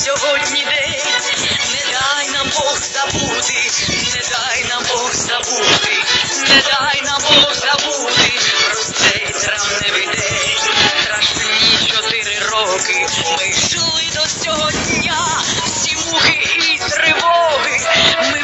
сьогодні день, не дай нам Бог забути, не дай нам Бог забути, не дай нам Бог забути. Про цей травневий день. Страшні чотири роки. Ми йшли до цього всі муки і тривоги, ми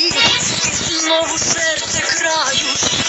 Знову серце краю.